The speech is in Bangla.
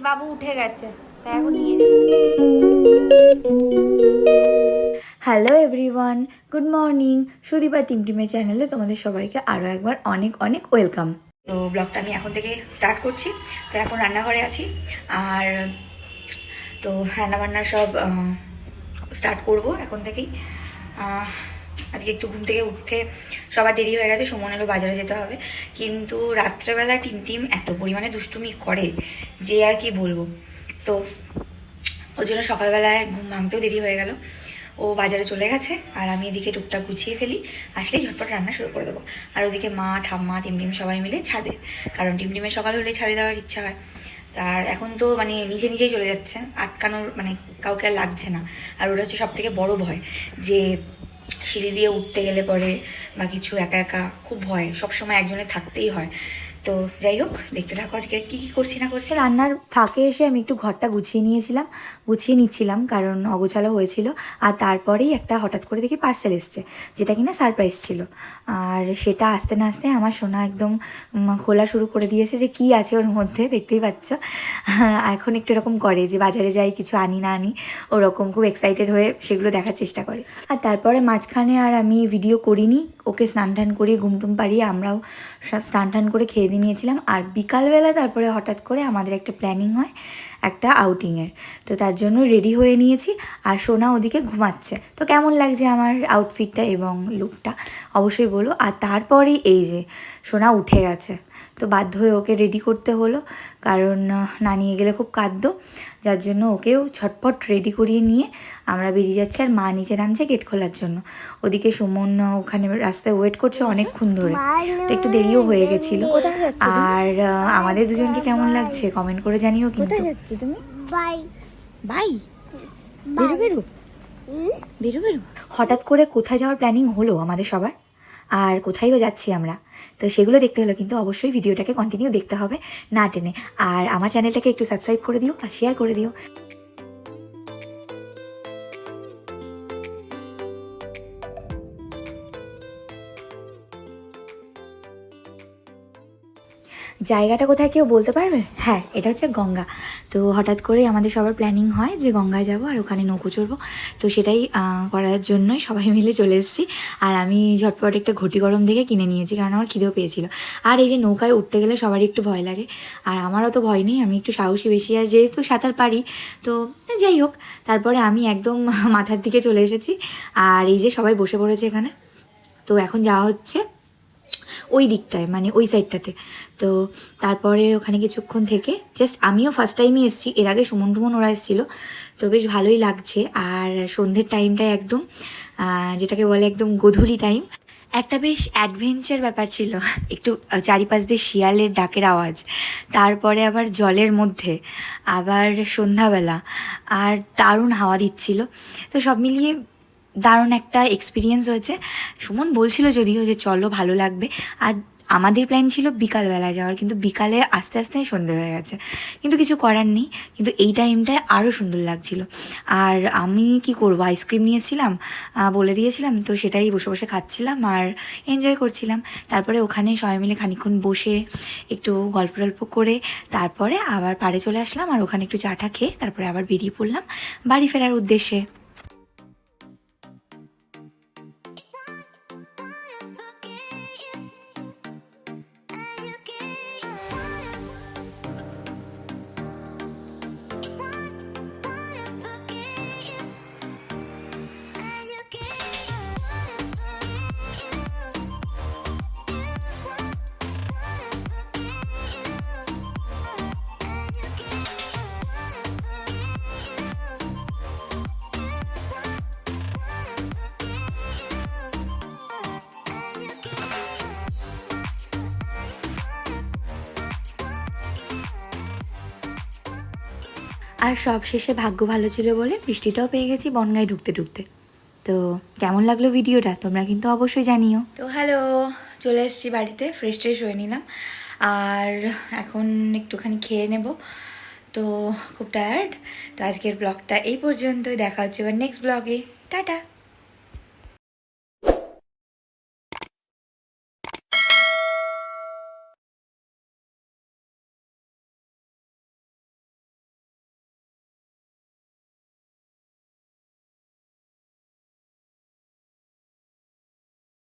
যে বাবু উঠে গেছে এখন নিয়ে hello everyone good morning Sudipa Timtime চ্যানেলে তোমাদের সবাইকে আরও একবার অনেক অনেক ওয়েলকাম তো ব্লগটা আমি এখন থেকে স্টার্ট করছি তো এখন রান্নাঘরে আছি। আর তো রান্নাবান্না সব স্টার্ট করব এখন থেকেই। আজকে একটু ঘুম থেকে উঠতে সবার দেরি হয়ে গেছে, সুমনেরও বাজারে যেতে হবে। কিন্তু রাত্রেবেলা টিমটিম এত পরিমাণে দুষ্টুমি করে যে আর কি বলব। তো ওই জন্য সকালবেলায় ঘুম ভাঙতেও দেরি হয়ে গেল। ও বাজারে চলে গেছে আর আমি এদিকে টুকটাক গুছিয়ে ফেলি আসলেই ঝটপট রান্না শুরু করে দেবো। আর ওদিকে মা, ঠাম্মা টিমটিম সবাই মিলে ছাদে, কারণ টিমটিমের সকাল হলে ছাদে দেওয়ার ইচ্ছা হয়। তার এখন তো মানে নিজে নিজেই চলে যাচ্ছে, আটকানোর মানে কাউকে আর লাগছে না। আর ওটা হচ্ছে সব থেকে বড় ভয় যে সিঁড়ি দিয়ে উঠতে গেলে পরে বা কিছু একা একা খুব ভয়। সবসময় একজনে থাকতেই হয়। তো যাই হোক, দেখতে থাকো আজকে কি কি করছি না করছি। রান্নার ফাঁকে এসে আমি একটু ঘরটা গুছিয়ে নিয়েছিলাম, গুছিয়ে নিচ্ছিলাম কারণ অগোছালো হয়েছিল আর তারপরেই একটা হঠাৎ করে দেখি পার্সেল এসছে, যেটা কিনা সারপ্রাইজ ছিল। আর সেটা আস্তে না আস্তে আমার সোনা একদম খোলা শুরু করে দিয়েছে যে কি আছে ওর মধ্যে, দেখতেই পাচ্ছ। এখন একটু এরকম করে যে বাজারে যাই, কিছু আনি না আনি, ওরকম খুব এক্সাইটেড হয়ে সেগুলো দেখার চেষ্টা করে। আর তারপরে মাঝখানে আর আমি ভিডিও করিনি, ওকে স্নান টান করিয়ে ঘুমটুম পাড়িয়ে আমরাও স্নান টান করে খেয়ে দিয়ে নিয়েছিলাম। আর বিকালবেলা তারপরে হঠাৎ করে আমাদের একটা প্ল্যানিং হয়, একটা আউটিংয়ের তো তার জন্য রেডি হয়ে নিয়েছি আর সোনা ওদিকে ঘুমাচ্ছে। তো কেমন লাগছে আমার আউটফিটটা এবং লুকটা অবশ্যই বলো। আর তারপরেই এই যে সোনা উঠে গেছে। তো বাধ্য হয়ে ওকে রেডি করতে হলো। কারণ না নিয়ে গেলে খুব কাঁদ্য যার জন্য ওকেও ছটপট রেডি করিয়ে নিয়ে আমরা বেরিয়ে যাচ্ছি আর মা নিচে নামছে গেট খোলার জন্য। ওদিকে সুমন ওখানে রাস্তায় ওয়েট করছে অনেকক্ষণ ধরে। তো একটু দেরিও হয়ে গেছিল। আর আমাদের দুজনকে কেমন লাগছে কমেন্ট করে জানিও কিন্তু। তুমি? বাই বাই বেরো বেরো। বেরো বেরো। হঠাৎ করে কোথায় যাওয়ার প্ল্যানিং হলো আমাদের সবার? আর কোথায় বা যাচ্ছি আমরা? তো সেগুলো দেখতে হলে কিন্তু অবশ্যই ভিডিওটাকে কন্টিনিউ দেখতে হবে, না টেনে। আর আমার চ্যানেলটাকে একটু সাবস্ক্রাইব করে দিও আর শেয়ার করে দিও। জায়গাটা কোথায় কেউ বলতে পারবে? হ্যাঁ এটা হচ্ছে গঙ্গা। তো হঠাৎ করে আমাদের সবার প্ল্যানিং হয় যে গঙ্গায় যাব আর ওখানে নৌকো চড়বো। তো সেটাই করার জন্যই সবাই মিলে চলে এসেছি। আর আমি ঝটপট একটা ঘটি গরম দেখে কিনে নিয়েছি কারণ আমার খিদেও পেয়েছিল। আর এই যে নৌকায় উঠতে গেলে সবারই একটু ভয় লাগে। আর আমারও তো ভয় নেই, আমি একটু সাহসী বেশি। আর যেহেতু সাঁতার পারি, তো যাই হোক, তারপরে আমি একদম মাথার দিকে চলে এসেছি। আর এই যে সবাই বসে পড়েছে এখানে। তো এখন যাওয়া হচ্ছে ওই দিকটায় মানে ওই সাইডটাতে তো তারপরে ওখানে কিছুক্ষণ থেকে জাস্ট আমিও ফার্স্ট টাইমই এসেছি, এর আগে সুমন টুমন ওরা এসেছিল। তো বেশ ভালোই লাগছে। আর সন্ধ্যের টাইমটায় একদম যেটাকে বলে একদম গধূলি টাইম একটা বেশ অ্যাডভেঞ্চার ব্যাপার ছিল। একটু চারিপাশ দিয়ে শিয়ালের ডাকের আওয়াজ। তারপরে আবার জলের মধ্যে, আবার সন্ধ্যাবেলা। আর দারুণ হাওয়া দিচ্ছিল। তো সব মিলিয়ে দারুণ একটা এক্সপিরিয়েন্স হয়েছে। সুমন বলছিল যদিও যে, চলো, ভালো লাগবে। আর আমাদের প্ল্যান ছিল বিকালবেলায় যাওয়ার, কিন্তু বিকালে আস্তে আস্তে সন্ধে হয়ে গেছে। কিন্তু কিছু করার নেই, কিন্তু এই টাইমটায় আরও সুন্দর লাগছিল। আর আমি কি করব? আইসক্রিম নিয়েছিলাম বলে দিয়েছিলাম, তো সেটাই বসে বসে খাচ্ছিলাম আর এনজয় করছিলাম। তারপরে ওখানে সবাই মিলে খানিক্ষণ বসে একটু গল্প টল্প করে, তারপরে আবার পাড়ে চলে আসলাম আর ওখানে একটু চাটা খেয়ে তারপরে আবার বেরিয়ে পড়লাম বাড়ি ফেরার উদ্দেশ্যে। আর সব শেষে ভাগ্য ভালো ছিল বলে বৃষ্টিটাও পেয়ে গেছি বনগাঁয় ঢুকতে ঢুকতে। তো কেমন লাগল ভিডিওটা? তোমরা কিন্তু অবশ্যই জানিও। তো হ্যালো, চলে এসেছি বাড়িতে ফ্রেশ ট্রেশ হয়ে নিলাম। আর এখন একটুখানি খেয়ে নেব। তো খুব টায়ার্ড তো আজকের ব্লগটা এই পর্যন্তই। দেখা হচ্ছে এবার নেক্সট ব্লগে টাটা!